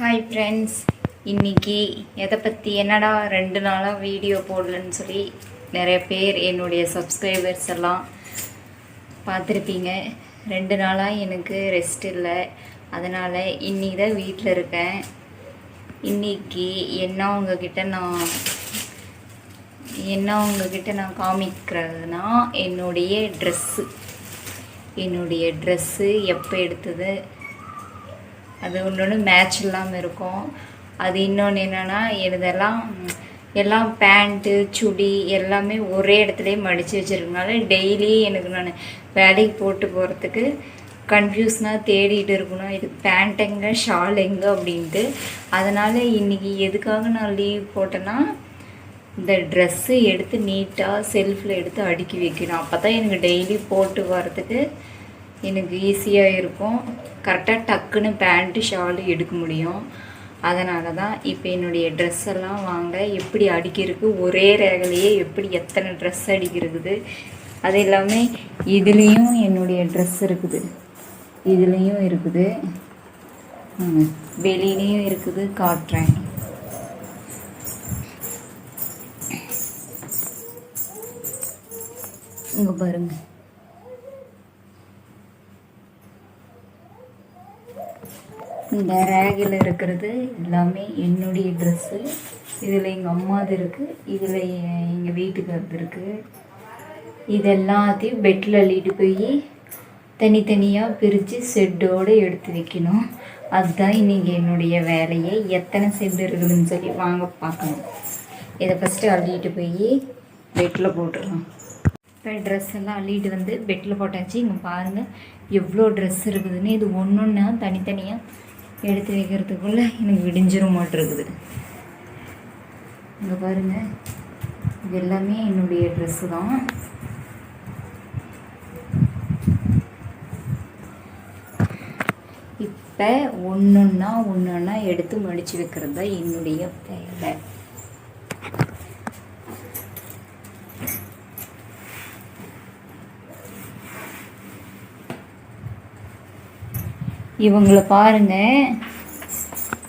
Hi friends இன்னைக்கு எதை பற்றி என்னடா ரெண்டு நாளாக வீடியோ போடலன்னு சொல்லி நிறைய பேர் என்னுடைய சப்ஸ்கிரைபர்ஸ் எல்லாம் பார்த்துருப்பீங்க. ரெண்டு நாளாக எனக்கு ரெஸ்ட் இல்லை. அதனால் இன்னைக்கு தான் வீட்டில் இருக்கேன். இன்னைக்கு என்ன உங்ககிட்ட நான் என்ன உங்ககிட்ட நான் காமிக்கிறதுனா என்னுடைய ட்ரெஸ்ஸு என்னுடைய ட்ரெஸ்ஸு எப்போ எடுத்தது? அது ஒன்று ஒன்று மேட்ச் இல்லாமல் இருக்கும். அது இன்னொன்று என்னென்னா எனதெல்லாம் எல்லாம் பேண்ட்டு சுடி எல்லாமே ஒரே இடத்துலையே மடித்து வச்சுருக்கனால டெய்லி எனக்கு நான் வேலைக்கு போட்டு போகிறதுக்கு கன்ஃபியூஸ்னாக தேடிட்டு இருக்கணும். இது பேண்ட் எங்கே ஷால் எங்கே அப்படின்ட்டு. அதனால் இன்றைக்கி எதுக்காக நான் லீவ் போட்டேன்னா இந்த ட்ரெஸ்ஸு எடுத்து நீட்டாக செல்ஃபில் எடுத்து அடுக்கி வைக்கணும். அப்போ தான் எனக்கு டெய்லி போட்டு வரதுக்கு எனக்கு ஈஸியாக இருக்கும். கரெக்டாக டக்குன்னு பேண்ட்டு ஷாலு எடுக்க முடியும். அதனால தான் இப்போ என்னுடைய ட்ரெஸ் எல்லாம் வாங்க எப்படி அடிக்கிறதுக்கு ஒரே ரேகலையே எப்படி எத்தனை ட்ரெஸ் அடிக்கிறது அது எல்லாமே இதுலேயும் என்னுடைய ட்ரெஸ் இருக்குது. இதுலேயும் இருக்குது. வெளியிலையும் இருக்குது. காட்டுறேன். இங்கே பாருங்கள் இந்த ரேகில் இருக்கிறது எல்லாமே என்னுடைய ட்ரெஸ்ஸு இதில் எங்கள் அம்மாது இருக்குது இதில் எங்கள் வீட்டுக்காரது இருக்குது இது எல்லாத்தையும் பெட்டில் அள்ளிட்டு போய் தனித்தனியாக பிரித்து செட்டோடு எடுத்து வைக்கணும். அதுதான் இன்றைக்கி என்னுடைய வேலையை. எத்தனை செட் இருக்குதுன்னு சொல்லி வாங்க பார்க்கணும். இதை ஃபஸ்ட்டு அள்ளிட்டு போய் பெட்டில் போட்டுடலாம். இப்போ ட்ரெஸ் எல்லாம் அள்ளிட்டு வந்து பெட்டில் போட்டாச்சு. இங்கே பாருங்கள் எவ்வளோ ட்ரெஸ் இருக்குதுன்னு. இது ஒன்று ஒன்றா தனித்தனியாக எடுத்து வைக்கிறதுக்குள்ளே எனக்கு விடிஞ்சிரும் மாட்டிருக்குது. இங்கே பாருங்கள் இது எல்லாமே என்னுடைய ட்ரெஸ்ஸு தான். இப்போ ஒன்றொன்னா ஒன்றொன்னா எடுத்து மடித்து வைக்கிறது தான் என்னுடைய வேலை. இவங்கள பாருங்க.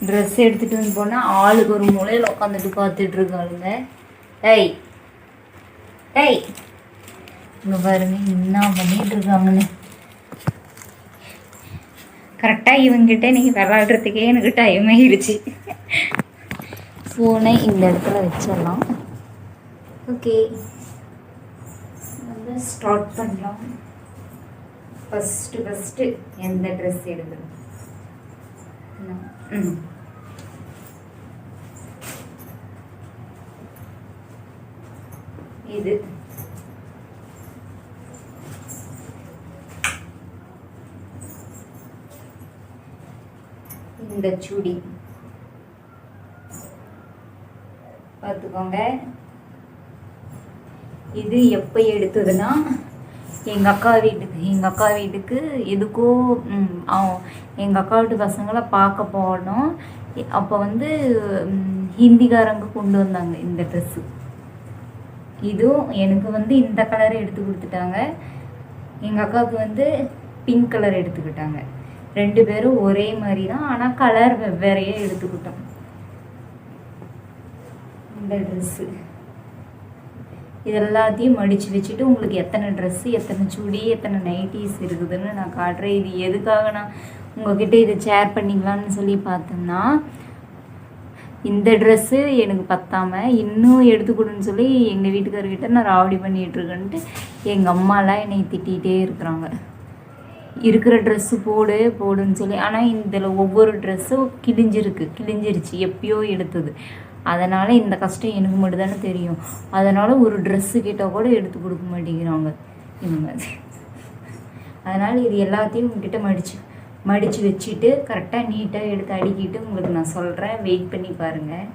ட்ரெஸ் எடுத்துகிட்டு வந்து போனால் ஆளுக்கு ஒரு மூலையில் உட்காந்துட்டு பார்த்துட்ருக்காளுங்க ஏய் ஏய் இங்கே பாருங்க என்ன பண்ணிகிட்ருக்காங்கன்னு கரெக்டாக இவங்கிட்ட நீங்கள் விளாடுறதுக்கே எனக்கு டைம் ஆயிடுச்சு ஃபோனை இந்த இடத்துல வச்சிடலாம். ஓகே வந்து ஸ்டார்ட் பண்ணலாம். ஃபஸ்ட்டு ஃபஸ்ட்டு எந்த ட்ரெஸ் எடுக்கணும் இது. இந்த சுடி. பார்த்துக்கோங்க. இது எப்போ எடுத்ததுன்னா எங்கள் அக்கா வீட்டுக்கு எங்கள் அக்கா வீட்டுக்கு எதுக்கோ எங்கள் அக்கா வீட்டு பசங்களை பார்க்க போனோம். அப்போ வந்து ஹிந்திகாரங்க ஹிந்திக்காரங்க கொண்டு வந்தாங்க இந்த ட்ரெஸ்ஸு இதுவும் எனக்கு வந்து இந்த கலர் எடுத்து கொடுத்துட்டாங்க. எங்கள் அக்காவுக்கு வந்து பிங்க் கலர் எடுத்துக்கிட்டாங்க. ரெண்டு பேரும் ஒரே மாதிரி தான் ஆனால் கலர் வெவ்வேறையே எடுத்துக்கிட்டோம். இந்த ட்ரெஸ்ஸு இது எல்லாத்தையும் மடித்து வச்சுட்டு உங்களுக்கு எத்தனை ட்ரெஸ்ஸு எத்தனை சுடி எத்தனை நைட்டிஸ் இருக்குதுன்னு நான் காட்டுறேன். இது எதுக்காக நான் உங்ககிட்ட இதை ஷேர் பண்ணிக்கலாம்னு சொல்லி பார்த்தோம்னா இந்த ட்ரெஸ்ஸு எனக்கு பத்தாமல் இன்னும் எடுத்துக்கொடுன்னு சொல்லி எங்கள் வீட்டுக்காரர்கிட்ட நான் ராவடி பண்ணிகிட்டு இருக்கேன்ட்டு எங்கள் அம்மாலாம் என்னை திட்டிகிட்டே இருக்கிறாங்க. இருக்கிற ட்ரெஸ்ஸு போடு போடுன்னு சொல்லி. ஆனால் இதில் ஒவ்வொரு ட்ரெஸ்ஸும் கிழிஞ்சிருக்கு கிழிஞ்சிருச்சு. எப்பயோ எடுத்தது. அதனால் இந்த கஷ்டம் எனக்கு மட்டும்தானே தெரியும். அதனால் ஒரு ட்ரெஸ்ஸு கேட்டால் கூட எடுத்து கொடுக்க மாட்டேங்கிறாங்க இவங்க. அதனால் இது எல்லாத்தையும் உங்ககிட்ட மடித்து மடித்து வச்சுட்டு கரெக்டாக நீட்டாக எடுத்து அடுக்கிட்டு உங்களுக்கு நான் சொல்கிறேன் வெயிட் பண்ணி பாருங்கள்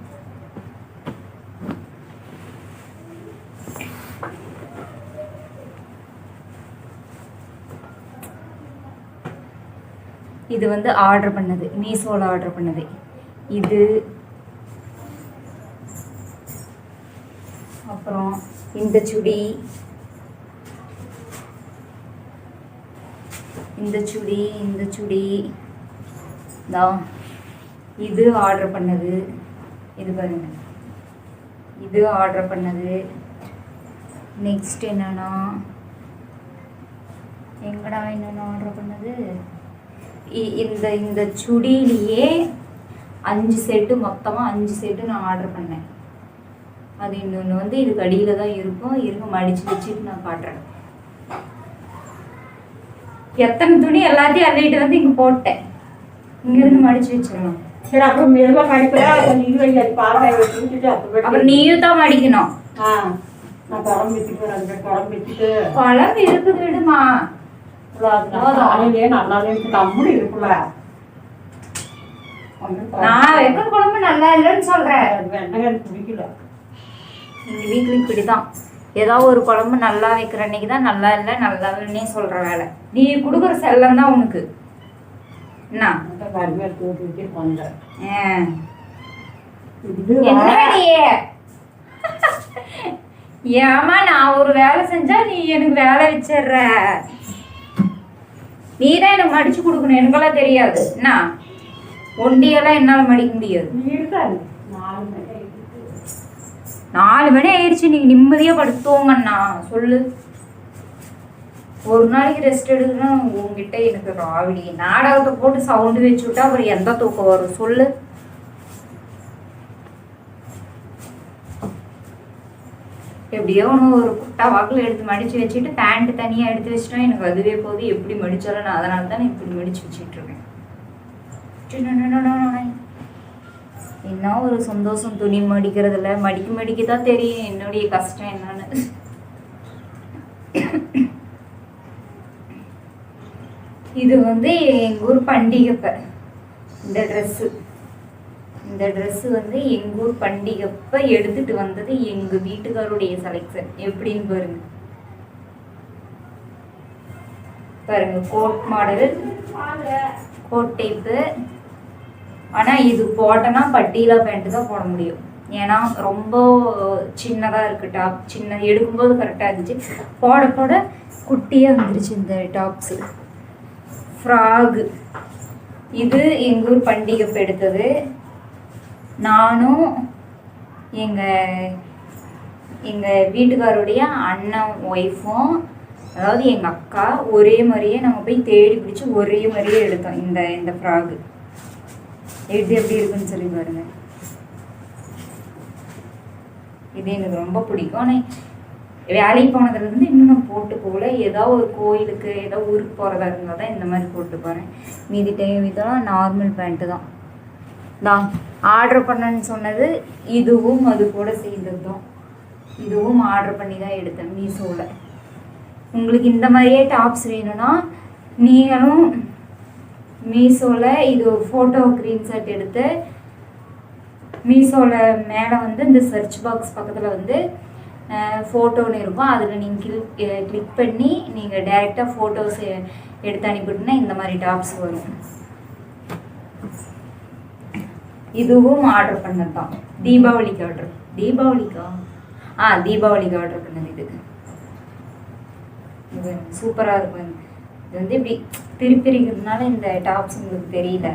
இது வந்து ஆர்டர் பண்ணது. மீஷோவில் ஆர்டர் பண்ணது. இது அப்புறம் இந்த சுடி. இந்த சுடி இந்த சுடி. தான் இது ஆர்டர் பண்ணது. இது பாருங்க. இது ஆர்டர் பண்ணது. நெக்ஸ்ட் என்னன்னா எங்கடா என்னென்ன ஆர்டர் பண்ணது? இ- இந்த இந்த சுடியிலேயே அஞ்சு செட்டு மொத்தமாக அஞ்சு செட்டு நான் ஆர்டர் பண்ணேன். அது இன்னொன்று வந்து இதுக்கு அடியில் தான் இருக்கும். இருங்க மடிச்சு வச்சுட்டு நான் காட்டுறேன். எத்தனை துணி எல்லாத்தையும் அள்ளிட்டு வந்து இங்கே போட்டேன். இங்கிருந்து மடிச்சு வச்சிடணும் சரி அப்புறம் மெதுவாக விட்டுட்டு அப்புறம் நீயும் தான் மடிக்கணும். ஆ நான் குழம்பு வச்சுட்டு ரெண்டு குழம்பு வச்சுட்டு. குழம்பு இருக்குது விடுமா. நல்லாவே இருக்கு இருக்குல்ல. நான் வைக்கிற குழம்பு நல்லா இல்லைன்னு சொல்றேன். பிடிக்கல. எங்கள் வீட்டில் இப்படி தான் ஏதாவது ஒரு குழம்பு நல்லா வைக்கிற அன்னைக்கு தான் நல்லா இல்லை நல்லா இல்லைன்னே சொல்கிற வேலை. நீ கொடுக்குற செல்லம் தான் உனக்கு. என்ன? ஆ. ஏமா நான் ஒரு வேலை செஞ்சா நீ எனக்கு வேலை வச்சிடுற. நீ தான் எனக்கு மடிச்சு கொடுக்கணும். எனக்கெல்லாம் தெரியாது. என்ன? ஒண்டியெல்லாம் என்னால் மடிக்க முடியாது. நாலு மணி ஆயிடுச்சு. நாலு நீங்க நிம்மதியாக படுத்துவோங்கண்ணா சொல்லு. ஒரு நாளைக்கு ரெஸ்ட் எடுக்கணும் உங்ககிட்ட எனக்கு ராவடி. நாடகத்தை போட்டு சவுண்டு வச்சு விட்டா அப்புறம் எந்த தூக்கம் வரும்? சொல்லு. எப்படியோ ஒன்று ஒரு குட்டா வாக்கில் எடுத்து மடிச்சு வச்சுட்டு பேண்ட் தனியாக எடுத்து வச்சுட்டா எனக்கு அதுவே போகுது எப்படி மடித்தாலும் நான் அதனால தான் இப்படி மடிச்சு வச்சுட்டு இருக்கேன். என்ன ஒரு சந்தோஷம் துணி மடிக்கிறதுல? மடிக்க மடிக்க தான் தெரியும். என்னுடைய கஷ்டம் என்னன்னு. இது வந்து எங்கள் ஊர் பண்டிகைப்ப. இந்த ட்ரெஸ்ஸு இந்த ட்ரெஸ்ஸு வந்து எங்கள் ஊர் பண்டிகைப்ப எடுத்துட்டு வந்தது எங்கள் வீட்டுக்காருடைய செலெக்ஷன் எப்படின்னு பாருங்க. பாருங்க கோட் மாடல் கோட் டைப்பு ஆனால் இது போட்டோன்னா பட்டியில் பேண்ட்டு தான் போட முடியும். ஏன்னா ரொம்ப சின்னதாக இருக்கு டாப் சின்ன எடுக்கும்போது கரெக்டாக இருந்துச்சு. போட போட குட்டியாக வந்துருச்சு இந்த டாப்ஸு ஃப்ராகு இது எங்கள் ஊர் பண்டிகை எடுத்தது நானும் எங்கள் எங்கள் வீட்டுக்காருடைய அண்ணன் ஒய்ஃபும் அதாவது எங்கள் அக்கா ஒரே மாதிரியே நாங்கள் போய் தேடி பிடிச்சி ஒரே மாதிரியே எடுத்தோம் இந்த இந்த ஃப்ராகு இது எப்படி இருக்குன்னு சொல்லி பாருங்க. இது எனக்கு ரொம்ப பிடிக்கும். ஆனால் வேலைக்கு போனதுலேருந்து இன்னும் நான் போட்டு போகல. ஏதோ ஒரு கோயிலுக்கு ஏதோ ஊருக்கு போகிறதா இருந்தால் தான் இந்த மாதிரி போட்டு போகிறேன் மீதி டைம் இதெல்லாம் நார்மல் பேண்ட்டு தான். நான் ஆர்டர் பண்ணேன்னு சொன்னது இதுவும் அது கூட சேர்ந்தது தான். இதுவும் ஆர்டர் பண்ணி தான் எடுத்தேன் மீஷோவில் உங்களுக்கு இந்த மாதிரியே டாப்ஸ் வேணும்னா நீங்களும் மீஷோவில் இது ஃபோட்டோ ஸ்க்ரீன்ஷாட் எடுத்து மீஷோவில் மேலே வந்து இந்த சர்ச் பாக்ஸ் பக்கத்தில் வந்து ஃபோட்டோன்னு இருக்கும். அதில் நீங்கள் கிளிக் கிளிக் பண்ணி நீங்கள் டைரெக்டாக ஃபோட்டோஸ் எடுத்து அனுப்பிட்டுனா இந்த மாதிரி டாப்ஸ் வரும். இதுவும் ஆர்டர் பண்ணது தான் தீபாவளிக்கு ஆர்டர் தீபாவளிக்கா? ஆ தீபாவளிக்கு ஆர்டர் பண்ணது இது இது சூப்பராக இருக்கும். இது வந்து இப்படி பிரிப்பிரிக்கிறதுனால இந்த டாப்ஸ் உங்களுக்கு தெரியல.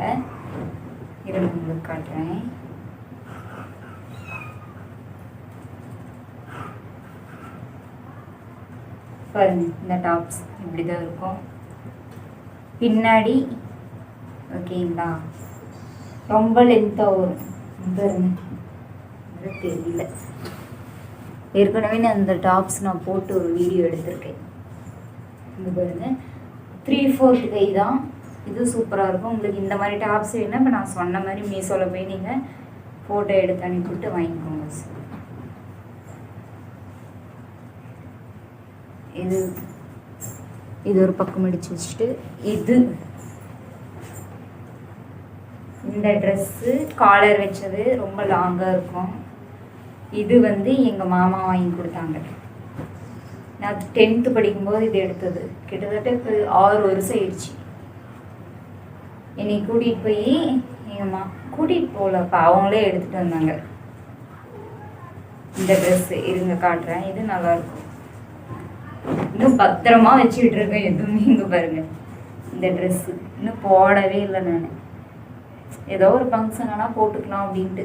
இருங்க உங்களுக்கு காட்டுறேன். பாருங்க இந்த டாப்ஸ் இப்படி தான் இருக்கும். பின்னாடி ஓகேங்களா? ரொம்ப லென்த்தாக வரும் பாருங்க தெரியல. ஏற்கனவே நான் அந்த டாப்ஸ் நான் போட்டு ஒரு வீடியோ எடுத்திருக்கேன். இங்கே பாருங்கள் த்ரீ ஃபோர்த் கை தான். இது சூப்பராக இருக்கும். உங்களுக்கு இந்த மாதிரி டாப்ஸ் வேணும்னா இப்போ நான் சொன்ன மாதிரி மீஷோவில் போய் நீங்கள் ஃபோட்டோ எடுத்து அனுப்பிவிட்டு வாங்கிக்கோங்க இது இது ஒரு பக்கம் அடிச்சு வச்சுட்டு இது இந்த ட்ரெஸ்ஸு காலர் வச்சது ரொம்ப லாங்காக இருக்கும். இது வந்து எங்கள் மாமா வாங்கி கொடுத்தாங்க. நான் டென்த்து படிக்கும்போது இது எடுத்தது. கிட்டத்தட்ட இப்போ ஆறு வருஷம் ஆயிடுச்சு. என்னை கூட்டிகிட்டு போய் எங்கள் அம்மா கூட்டிகிட்டு போகலப்பா அவங்களே எடுத்துகிட்டு வந்தாங்க. இந்த ட்ரெஸ்ஸு இருங்க காட்டுறேன். இது நல்லா இருக்கும். இன்னும் பத்திரமா வச்சுக்கிட்டு இருக்கேன். எதுவுமே இங்கே பாருங்கள் இந்த ட்ரெஸ்ஸு இன்னும் போடவே இல்லை நான். ஏதோ ஒரு ஃபங்க்ஷன் ஆனால் போட்டுக்கலாம் அப்படின்ட்டு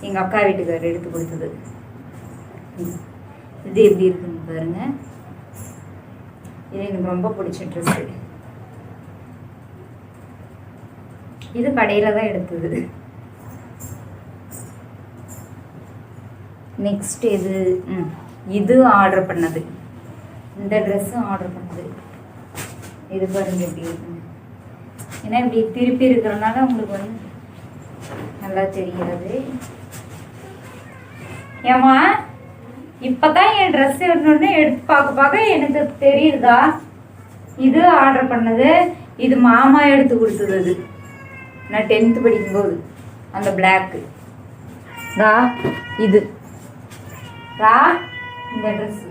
எங்கள் அக்கா வீட்டுக்காரர் எடுத்து கொடுத்தது. ம். இது எப்படி இருக்குங்க பாருங்க. இது எனக்கு ரொம்ப பிடிச்ச ட்ரெஸ்ஸு இது கடையில் தான் எடுத்தது. நெக்ஸ்ட் இது ம் இது ஆர்டர் பண்ணது. இந்த ட்ரெஸ்ஸும் ஆர்டர் பண்ணது. இது பாருங்க எப்படி இருக்குன்னு ஏன்னா இப்படி திருப்பி இருக்கிறனால உங்களுக்கு வந்து நல்லா தெரியாது. ஏமா இப்பதான் என் ட்ரெஸ் எடுக்கணும்னு எடுத்து பார்க்க பார்க்க எனக்கு தெரியுதா? இது ஆர்டர் பண்ணது இது மாமா எடுத்து கொடுத்தது நான் டென்த்து படிக்கும்போது அந்த பிளாக்கு ரா இது. ரா இந்த ட்ரெஸ்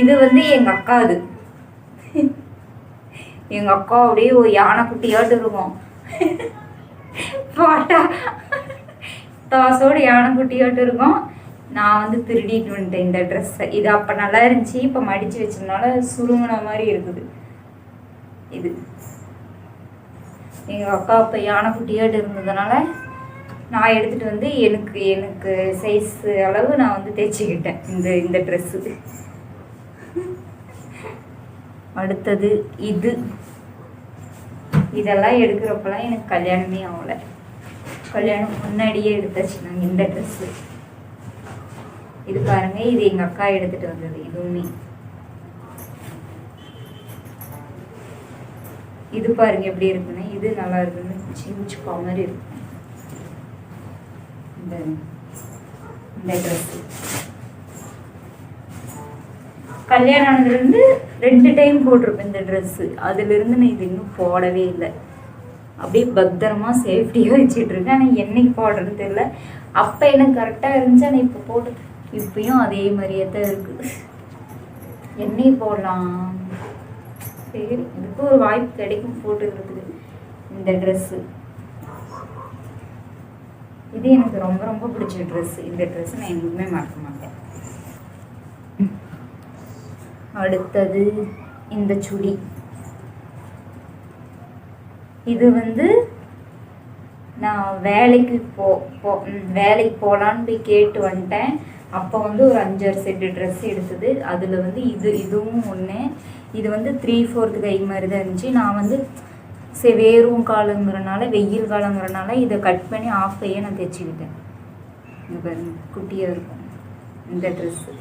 இது வந்து எங்க அக்கா அது. எங்க அக்கா அப்படியே ஒரு யானை குட்டியாட்டு இருக்கும். பாட்டா பாசோடு யானைக்குட்டியாட்டு இருக்கும் நான் வந்து திருடிட்டு வந்துட்டேன் இந்த ட்ரெஸ்ஸை இது அப்போ நல்லா இருந்துச்சு. இப்போ மடித்து வச்சதுனால சுருங்கின மாதிரி இருக்குது. இது. எங்கள் அக்கா அப்போ யானைக்குட்டியோடு இருந்ததுனால நான் எடுத்துகிட்டு வந்து எனக்கு எனக்கு சைஸ் அளவு நான் வந்து தைச்சிக்கிட்டேன் இந்த இந்த ட்ரெஸ்ஸு அடுத்தது இது. இதெல்லாம் எடுக்கிறப்பெல்லாம் எனக்கு கல்யாணமே ஆகலை. கல்யாணம் முன்னாடியே எடுத்தாச்சு நாங்கள் இந்த ட்ரெஸ்ஸு இது பாருங்க இது எங்கள் அக்கா எடுத்துகிட்டு வந்தது இதுவுமே. இது பாருங்க எப்படி இருக்குன்னு. இது நல்லா இருக்குன்னு சிஞ்சுக்கா மாதிரி இருக்கும் இந்த இந்த ட்ரெஸ்ஸு கல்யாணம் ஆனதுலேருந்து ரெண்டு டைம் போட்டிருப்பேன் இந்த ட்ரெஸ்ஸு அதுலேருந்து நான் இது இன்னும் போடவே இல்லை. அப்படியே பத்திரமா சேஃப்டியாக வச்சிட்ருக்கேன் ஆனால் என்னைக்கு போடுறதுன்னு தெரியல. அப்போ எனக்கு கரெக்டாக இருந்துச்சு ஆனால் இப்போ போட்டு இப்பயும் அதே மாதிரியே தான் இருக்குது என்னை போடலாம்? சரி இதுக்கு ஒரு வாய்ப்பு கிடைக்கும் போட்டுக்கிறதுக்கு இந்த ட்ரெஸ்ஸு இது எனக்கு ரொம்ப ரொம்ப பிடிச்ச ட்ரெஸ் இந்த ட்ரெஸ் நான் எங்குமே மறக்க மாட்டேன். அடுத்தது இந்த சுடி. இது வந்து நான் வேலைக்கு போ போ வேலைக்கு போகலான்னு போய் கேட்டு வந்துட்டேன். அப்போ வந்து ஒரு அஞ்சாறு செட்டு ட்ரெஸ் எடுத்தது. அதில் வந்து இது இதுவும் ஒன்று இது வந்து த்ரீ ஃபோர்த்து கை மாதிரி தான் இருந்துச்சு. நான் வந்து சரி வேறும் காலங்கிறனால வெயில் காலங்கிறனால இதை கட் பண்ணி ஆஃப் கையை நான் தைச்சிக்கிட்டேன். பாருங்க குட்டியாக இருக்கும் இந்த ட்ரெஸ்ஸு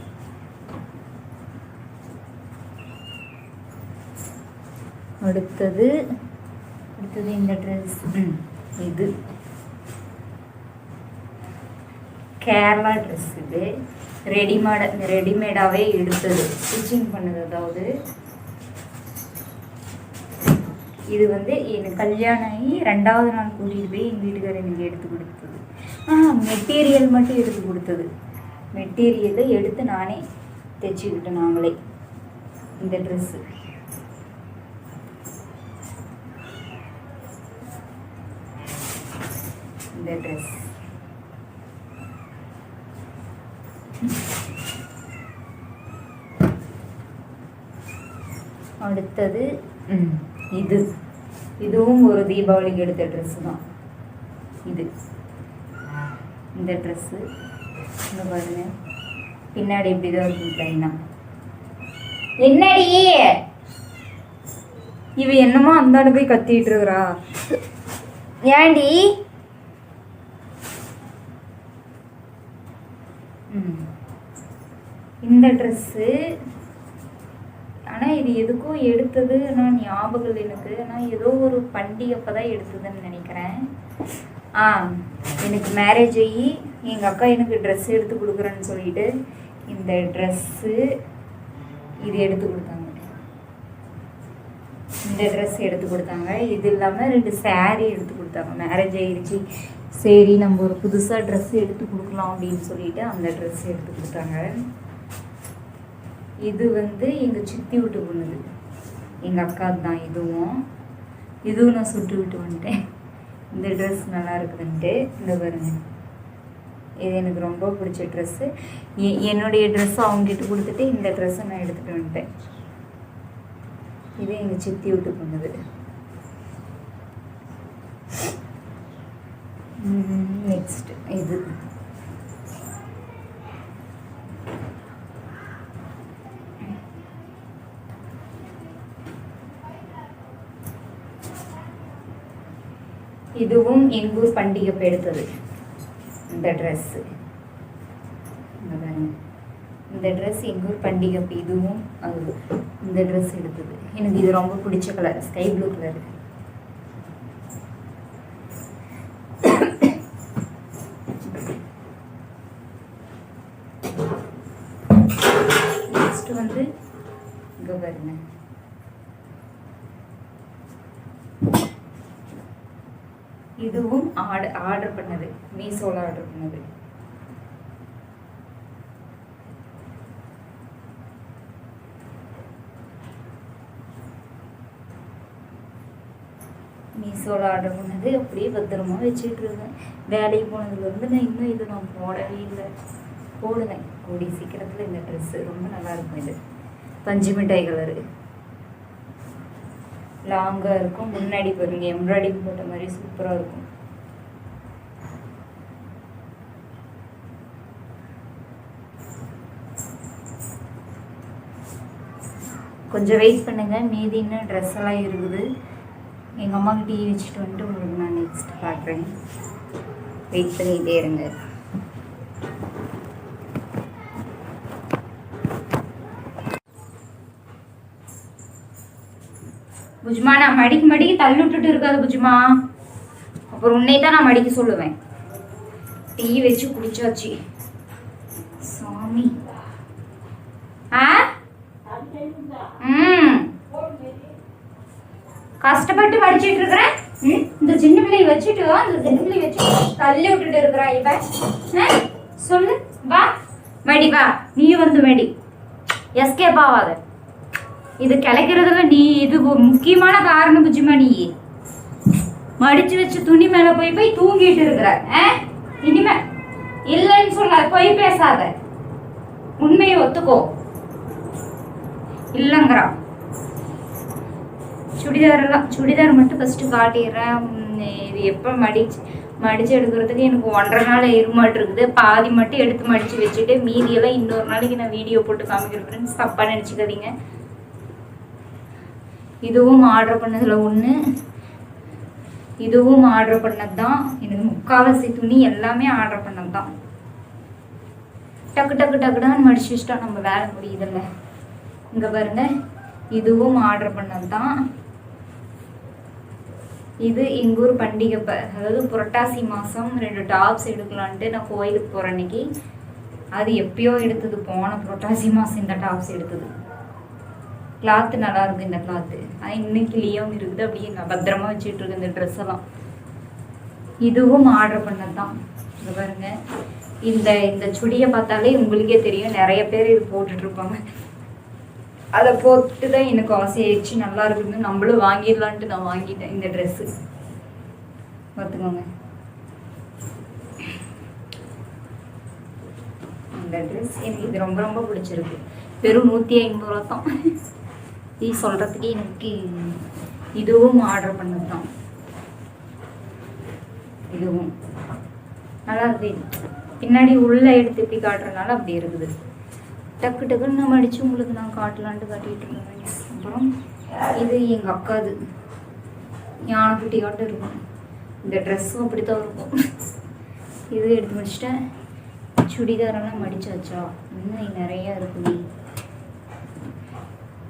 அடுத்தது அடுத்தது இந்த ட்ரெஸ் இது. கேரளா ட்ரெஸ் இது. ரெடிமேட ரெடிமேடாகவே எடுத்தது. ஸ்டிச்சிங் பண்ணது அதாவது. இது வந்து எனக்கு கல்யாணம் ஆகி ரெண்டாவது நாள் கூட்டிகிட்டு போய் எங்கள் வீட்டுக்காரர் எனக்கு எடுத்து கொடுத்தது. ஆ மெட்டீரியல் மட்டும் எடுத்து கொடுத்தது. மெட்டீரியலை எடுத்து நானே தைச்சிக்கிட்டேன் நாங்களே. இந்த ட்ரெஸ்ஸு இந்த ட்ரெஸ் அடுத்தது இது. இதுவும் ஒரு தீபாவளிக்கு எடுத்த ட்ரெஸ்ஸு தான். இது. இந்த ட்ரெஸ்ஸு இங்க பாருங்க. பின்னாடி இப்படி தான் இருக்கும் ப்ளைனாக என்னடி? இவ என்னமோ அந்தாண்ட போய் கத்திட்டு இருக்கிறா. ஏண்டி இந்த ட்ரெஸ்ஸு ஆனால் இது எதுக்கும் எடுத்தது? நான் ஞாபகம் இல்லை எனக்கு. ஆனால் ஏதோ ஒரு பண்டிகை அப்போ தான் எடுத்ததுன்னு நினைக்கிறேன். ஆ எனக்கு மேரேஜ் ஆகி எங்கள் அக்கா எனக்கு ட்ரெஸ் எடுத்து கொடுக்குறேன்னு சொல்லிட்டு இந்த ட்ரெஸ்ஸு இது எடுத்து கொடுத்தாங்க. இந்த ட்ரெஸ் எடுத்து கொடுத்தாங்க. இது இல்லாமல் ரெண்டு சேரீ எடுத்து கொடுத்தாங்க. மேரேஜ் ஆயிடுச்சு சரி நம்ம ஒரு புதுசாக ட்ரெஸ் எடுத்து கொடுக்கலாம் அப்படின்னு சொல்லிட்டு அந்த ட்ரெஸ் எடுத்து கொடுத்தாங்க. இது வந்து எங்கள் சித்தி விட்டு பொண்ணுது. எங்கள் அக்கா தான் இதுவும். இதுவும் நான் சுட்டு விட்டு வந்துட்டேன். இந்த ட்ரெஸ் நல்லா இருக்குதுன்ட்டு. இந்த பாருங்க. இது எனக்கு ரொம்ப பிடிச்ச ட்ரெஸ்ஸு என்னுடைய ட்ரெஸ்ஸை அவங்ககிட்ட கொடுத்துட்டு இந்த ட்ரெஸ்ஸை நான் எடுத்துகிட்டு வந்துட்டேன். இது எங்கள் சித்தி விட்டு பண்ணுது. நெக்ஸ்ட் இது. இதுவும் எங்கூர் பண்டிகை எடுத்தது. இந்த ட்ரெஸ்ஸு இந்த ட்ரெஸ் எங்கூர் பண்டிகை இதுவும் அது இந்த ட்ரெஸ் எடுத்தது. எனக்கு இது ரொம்ப பிடிச்ச colour sky blue colour next வந்து இங்கே பாருங்க இதுவும் ஆர்டர் பண்ணது. மீஷோவில் ஆர்டர் பண்ணது. மீஷோவில் ஆர்டர் பண்ணது. அப்படியே பத்திரமா வச்சுட்டு இருக்கேன் வேலைக்கு போனதுலேருந்து நான் இன்னும் இது நான் போடவே இல்லை. போடுவேன் கூடி சீக்கிரத்தில் இந்த ட்ரெஸ்ஸு ரொம்ப நல்லா இருக்கும் இது. பஞ்சு மிட்டாய் கலரு லாங்காக இருக்கும். முன்னாடி பாருங்க. எம்ப்ராய்டிங் போட்ட மாதிரி சூப்பராக இருக்கும். கொஞ்சம் வெயிட் பண்ணுங்கள் மீதி இன்னும் ட்ரெஸ் எல்லாம் இருக்குது. எங்கள் அம்மாவுக்கு டீ வச்சுட்டு வந்துட்டு உங்களுக்கு நான் நெக்ஸ்ட் காட்டுறேன். வெயிட் பண்ணிகிட்டே இருங்க. புஜ்மா நான் மடிக்கு மடிக்கு தள்ளி விட்டுட்டு இருக்காது புஜ்மா. அப்புறம் உன்னை தான் நான் மடிக்க சொல்லுவேன். டீ வச்சு குடிச்சாச்சு. கஷ்டப்பட்டு மடிச்சிட்டு இருக்கிறேன் இந்த சின்ன பிள்ளையை வச்சுட்டு வா இந்த சின்ன பிள்ளையை வச்சு தள்ளி விட்டுட்டு இருக்கிறா இவ. சொல்லு வா. மடி வா. நீ வந்து மடி. எஸ்கேப் ஆகாத இது கிளைக்கிறதுல நீ இது முக்கியமான காரணம் புஜிமா நீ. மடிச்சு வச்சு துணி மேல போய் போய் தூங்கிட்டு இருக்கிற இனிமே இல்லைன்னு சொல்லாத போய் பேசாத. உண்மையை ஒத்துக்கோ. இல்லைங்கிறா. சுடிதாரெல்லாம் சுடிதார் மட்டும் ஃபஸ்ட்டு காட்டிடுறேன். இது எப்போ மடிச்சு மடித்து எடுக்கிறதுக்கு எனக்கு ஒன்றரை நாள் இருமாட்டிருக்குது பாதி மட்டும் எடுத்து மடித்து வச்சுட்டு மீதியெல்லாம் இன்னொரு நாளைக்கு நான் வீடியோ போட்டு காமிக்கிறேன் ஃப்ரெண்ட்ஸ் தப்பாக நினச்சிக்காதீங்க. இதுவும் ஆர்டர் பண்ணதில் ஒன்று இதுவும் ஆர்டர் பண்ணது தான் எனக்கு முக்காவாசி துணி எல்லாமே ஆர்டர் பண்ணது தான் டக்கு டக்கு டக்குடான்னு மடிச்சு வச்சுட்டா நம்ம வேலை முடியுதில்ல. இங்கே பாருங்க. இதுவும் ஆர்டர் பண்ணது தான் இது எங்கள் ஊர் பண்டிகை ப அதாவது புரட்டாசி மாதம் ரெண்டு டாப்ஸ் எடுக்கலான்ட்டு நான் கோயிலுக்கு போகிற அன்னைக்கு அது எப்பயோ எடுத்தது போன புரட்டாசி மாதம் இந்த டாப்ஸ் எடுத்தது. கிளாத்து நல்லா இருக்கும் இந்த கிளாத்து அது இன்னைக்கு கிளியாவும் இருக்குது அப்படியே நான் பத்திரமா வச்சுட்டு இருக்கு இந்த ட்ரெஸ் எல்லாம். இதுவும் ஆர்டர் பண்ணது தான் பாருங்க. இந்த இந்த சுடியை பார்த்தாலே உங்களுக்கே தெரியும். நிறைய பேர் இது போட்டுட்ருப்பாங்க அதை போட்டு தான் எனக்கு ஆசையாயிடுச்சு நல்லா இருக்குன்னு நம்மளும் வாங்கிடலான்ட்டு நான் வாங்கிட்டேன் இந்த ட்ரெஸ்ஸு பார்த்துக்கோங்க. இந்த ட்ரெஸ் எனக்கு இது ரொம்ப ரொம்ப பிடிச்சிருக்கு. வெறும் நூற்றி ஐம்பது ரூபா தான். இது சொல்கிறதுக்கே எனக்கு இதுவும் ஆர்டர் பண்ணது தான் இதுவும். நல்லா இருக்கு. பின்னாடி உள்ளே எடுத்து இப்படி காட்டுறதுனால அப்படி இருக்குது. டக்கு டக்குன்னு நம்ம அடிச்சு உங்களுக்கு நான் காட்டலான்ட்டு காட்டிட்டு இருந்தேன் அப்புறம் இது எங்கள் அக்காது. யானைக்குட்டியாட்டம் இருக்கும். இந்த ட்ரெஸ்ஸும் அப்படி தான் இருக்கும். இது எடுத்து முடிச்சிட்டேன். சுடிதாரெல்லாம் மடிச்சாச்சா? இன்னும் நிறையா இருக்குது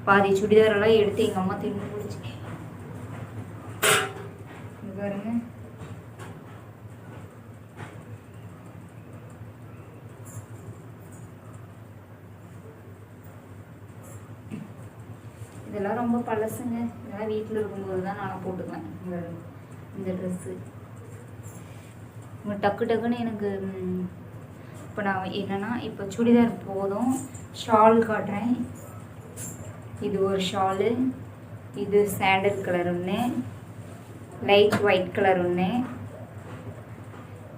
பாதி சுடிதாரெல்லாம் எடுத்து எங்கள் அம்மா தின்னு பிடிச்சி பாருங்க. இதெல்லாம் ரொம்ப பழசுங்க. இதெல்லாம் வீட்டில் இருக்கும்போது தான் நான் போட்டுக்குவேன். இந்த இந்த ட்ரெஸ்ஸு டக்கு டக்குன்னு எனக்கு இப்போ நான் என்னென்னா இப்போ சுடிதார் போதும். ஷால் காட்டுறேன். இது ஒரு ஷாலு. இது சாண்டல் கலர் ஒன்று லைட் ஒயிட் கலர் ஒன்று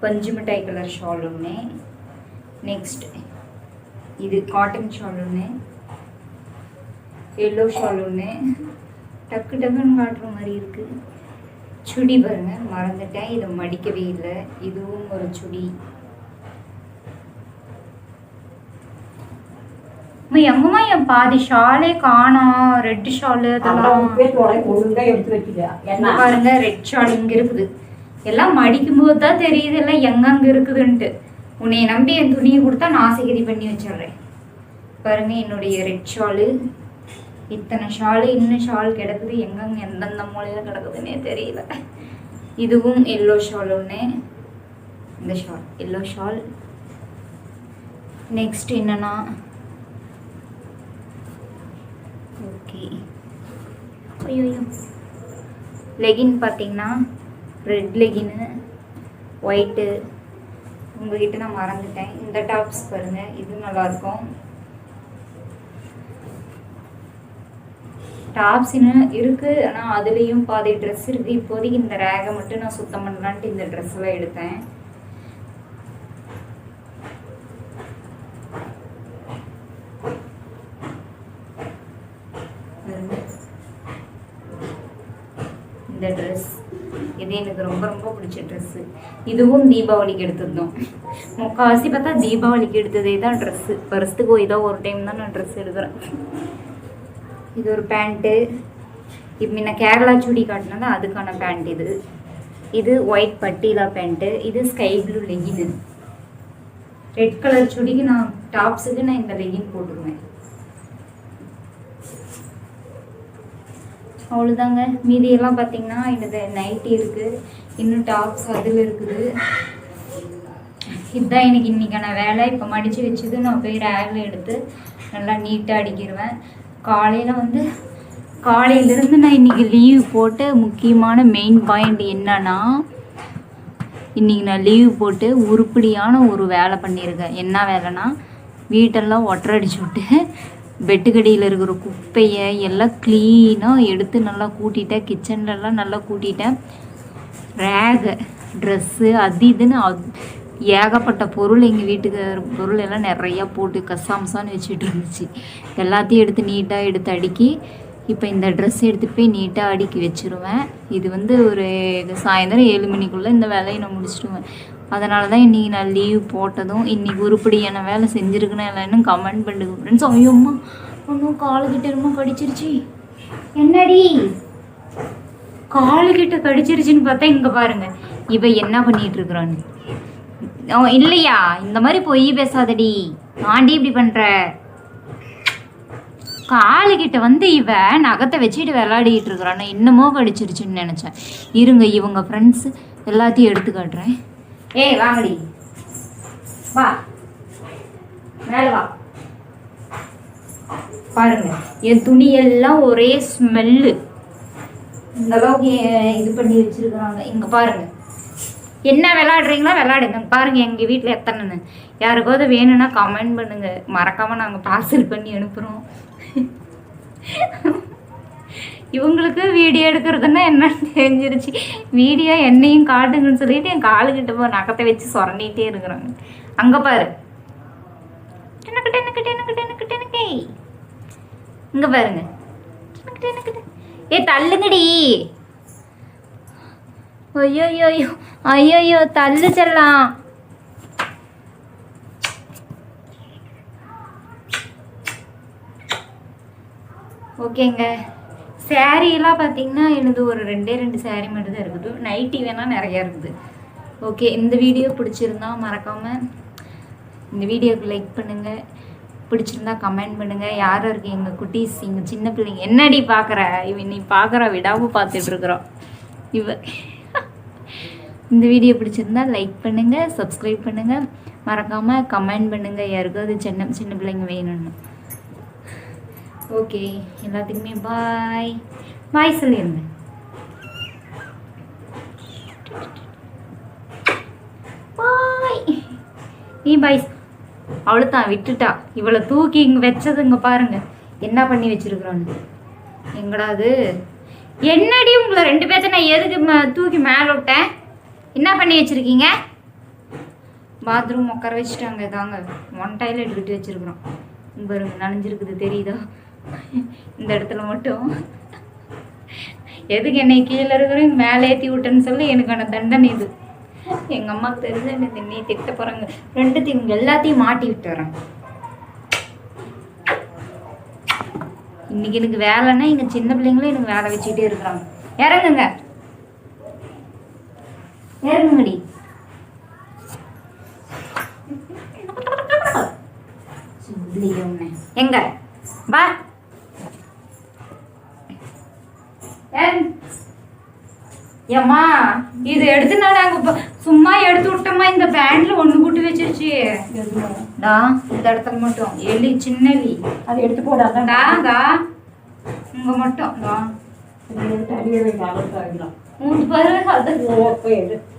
பஞ்சு மிட்டாய் கலர் ஷால் ஒன்று நெக்ஸ்ட் இது காட்டன் ஷால் ஒன்று எல்லோ ஷால் ஒன்று டக்கு டக்குன்னு காட்டுற மாதிரி இருக்கு. சுடி பாருங்க மறந்துட்டேன். இதை மடிக்கவே இல்லை. இதுவும் ஒரு சுடி. எங்கம்மா என் பாதி ஷாலே காணோம் ரெட் ஷாலு அதெல்லாம். பாருங்க ரெட் ஷால் இங்க இருக்குது. எல்லாம் மடிக்கும் போது தான் தெரியுது எல்லாம் எங்கெங்க இருக்குதுன்ட்டு. உன்னைய நம்பி என் துணியை கொடுத்தா நான் சேகரி பண்ணி வச்சிடுறேன். பாருங்க என்னுடைய ரெட் ஷாலு இத்தனை ஷாலு இன்னும் ஷால் கிடக்குது. எங்கெங்கே எந்தெந்த மூலையில் கிடக்குதுன்னே தெரியல. இதுவும் எல்லோ ஷால் ஒன்று இந்த ஷால் எல்லோ ஷால். நெக்ஸ்ட் என்னன்னா ஓகே ஐயோ லெகின் பார்த்தீங்கன்னா ரெட் லெகின்னு ஒயிட்டு உங்ககிட்ட நான் மறந்துட்டேன். இந்த டாப்ஸ் பாருங்கள் இது நல்லாயிருக்கும். டாப்ஸின்னு இருக்குது ஆனால் அதுலேயும் பாதி ட்ரெஸ் இருக்குது இப்போதைக்கு இந்த ரேகை மட்டும் நான் சுத்தம் பண்ணலான்ட்டு இந்த ட்ரெஸ்ஸில் எடுத்தேன். இந்த ட்ரெஸ் இது எனக்கு ரொம்ப ரொம்ப பிடிச்ச ட்ரெஸ்ஸு இதுவும் தீபாவளிக்கு எடுத்திருந்தோம் முக்கால்வாசி பார்த்தா தீபாவளிக்கு எடுத்ததே தான் ட்ரெஸ்ஸு வருஷத்துக்கு ஏதோ ஒரு டைம் தான் நான் ட்ரெஸ் எடுக்கிறேன். இது ஒரு பேண்ட்டு. இப்போ முன்ன கேரளா சுடி காட்டினது அதுக்கான பேண்ட் இது. இது ஒயிட் பட்டிலா பேண்ட்டு. இது sky blue legging red colour சுடிக்கு நான் டாப்ஸுக்கு நான் இந்த லெகின் போட்டுக்குவேன் அவ்வளோதாங்க மீதியெல்லாம் பார்த்தீங்கன்னா என்னது நைட்டி இருக்குது இன்னும் டாப்ஸ் அதில் இருக்குது. இதுதான் எனக்கு இன்றைக்கான வேலை. இப்போ மடித்து வச்சது நான் போய் ரேகில் எடுத்து நல்லா நீட்டாக அடிக்கிடுவேன் காலையில் வந்து காலையிலேருந்து நான் இன்றைக்கி லீவ் போட்டு முக்கியமான மெயின் பாயிண்ட் என்னன்னா இன்றைக்கி நான் லீவ் போட்டு உருப்படியான ஒரு வேலை பண்ணியிருக்கேன். என்ன வேலைன்னா வீட்டெல்லாம் ஒட்டரடிச்சு விட்டு பெட்டுக்கடியில் இருக்கிற குப்பையை எல்லாம் க்ளீனாக எடுத்து நல்லா கூட்டிட்டேன். கிச்சன்லலாம் நல்லா கூட்டிட்டேன். ரேகு ட்ரெஸ்ஸு அது இதுன்னு அது- ஏகப்பட்ட பொருள் எங்கள் வீட்டுக்கு பொருள் எல்லாம் நிறையா போட்டு கசாம்சான்னு வச்சுட்டு இருந்துச்சு. எல்லாத்தையும் எடுத்து நீட்டாக எடுத்து அடுக்கி இப்போ இந்த ட்ரெஸ் எடுத்து போய் நீட்டாக அடுக்கி வச்சுருவேன். இது வந்து ஒரு சாயந்தரம் ஏழு மணிக்குள்ளே இந்த வேலையை நான் முடிச்சிடுவேன். அதனால தான் இன்றைக்கி நான் லீவ் போட்டதும் இன்றைக்கி உருப்படியான வேலை செஞ்சுருக்கேன் இல்லைன்னு கமெண்ட் பண்ணுங்க ஃப்ரெண்ட்ஸ் ஐயோம்மா ஒன்றும் காலுக்கிட்ட ரொம்ப கடிச்சிருச்சு. என்னடி? காலுக்கிட்ட கடிச்சிருச்சுன்னு பார்த்தா இங்கே பாருங்கள் இவ என்ன பண்ணிட்டு இருக்கிறான்னு. இல்லையா? இந்த மாதிரி பொய் பேசாதடி. ஆண்டி இப்படி பண்ற. காலுக்கிட்ட வந்து இவ நகத்தை வச்சுட்டு விளையாடிட்டு இருக்கிறான்னு இன்னமோ கடிச்சிருச்சுன்னு நினச்சேன். இருங்க இவங்க ஃப்ரெண்ட்ஸ் எல்லாத்தையும் எடுத்து காட்டுறேன். ஏய் வாங்கடி. வா. மேலே வா. பாருங்க என் துணியெல்லாம் ஒரே ஸ்மெல்லு இந்த அளவுக்கு இது பண்ணி வச்சிருக்கிறாங்க. இங்க பாருங்க. என்ன விளாடுறீங்களோ விளாடுங்க. பாருங்க எங்கள் வீட்டில் எத்தனைன்னு. யாருக்காவது வேணும்னா கமெண்ட் பண்ணுங்க. மறக்காம நாங்கள் பார்சல் பண்ணி அனுப்புகிறோம் இவங்களுக்கு வீடியோ எடுக்கிறதுன்னா என்னன்னு தெரிஞ்சிருச்சு. வீடியோ என்னையும் காட்டுங்கன்னு சொல்லிட்டு என் காலுக்கிட்ட போ நகத்தை வச்சு சொரண்டிகிட்டே இருக்கிறாங்க. அங்கே பாரு. டெனக்கு டெனக்கு டெனக்கு டெனக்கு டெனக்கே. இங்க பாருங்க. ஏ தள்ளுங்கடி. ஐயோ ஐயோயோ தள்ளு செல்லாம் ஓகேங்க. சேரீலாம் பார்த்தீங்கன்னா எனது ஒரு ரெண்டே ரெண்டு சேரீ மட்டும் தான் இருக்குது நைட்டி வேணால் நிறையா இருக்குது. ஓகே இந்த வீடியோ பிடிச்சிருந்தா மறக்காமல் இந்த வீடியோக்கு லைக் பண்ணுங்கள் பிடிச்சிருந்தா கமெண்ட் பண்ணுங்கள் யார் இருக்கு எங்கள் குட்டீஸ் எங்கள் சின்ன பிள்ளைங்க என்னடி பார்க்குற? இவ நீ பார்க்குற விடாமல் பார்த்துட்ருக்குறோம் இவ இந்த வீடியோ பிடிச்சிருந்தா லைக் பண்ணுங்கள் சப்ஸ்கிரைப் பண்ணுங்கள் மறக்காமல் கமெண்ட் பண்ணுங்கள் யாருக்காவது சின்ன சின்ன பிள்ளைங்க வேணும்னு. ஓகே எல்லாத்துக்குமே பாய் பாய் சொல்லிடுங்க பாய் நீ பாய் அவளு தான் விட்டுட்டா. இவ்வளோ தூக்கி இங்கே வச்சதுங்க பாருங்க. என்ன பண்ணி வச்சிருக்கிறோன்னு. எங்கடா என்னடி உங்களை ரெண்டு பேர்த்த நான் எதுக்கு ம- தூக்கி மேலே விட்டேன்? என்ன பண்ணி வச்சிருக்கீங்க? பாத்ரூம் உட்கார வச்சுட்டாங்க. தாங்க ஒன் டாய்லெட் விட்டு வச்சுருக்குறோம். இங்க பாருங்க நனைஞ்சிருக்குது தெரியுதா? இந்த இடத்துல மட்டும். எதுக்கு என்னை கீழே இருக்கிறவங்க மேலே ஏற்றி விட்டேன்னு சொல்லி எனக்கான தண்டனை இது. எங்கள் அம்மாவுக்கு தெரிஞ்சு எனக்கு நீ திட்ட போகிறாங்க ரெண்டுத்தையும் இவங்க எல்லாத்தையும் மாட்டி விட்டுறேன் இன்னைக்கு எனக்கு வேலைன்னா எங்கள் சின்ன பிள்ளைங்களும் எனக்கு வேலை வச்சுக்கிட்டே இருக்கிறாங்க. இறங்குங்க. இறங்குங்கடி. எங்க? வா. ஏன்? ஏம்மா இது எடுத்துனால அங்க ப- சும்மா எடுத்து விட்டோமா? இந்த பேண்ட்ல ஒண்ணு போட்டு வச்சிருச்சு. டா இந்த இடத்துல மட்டும். எலி சின்ன எலி அதை எடுத்து போடாதான் டா இங்க மட்டும் டா. எடுத்து மூணு பாரு அது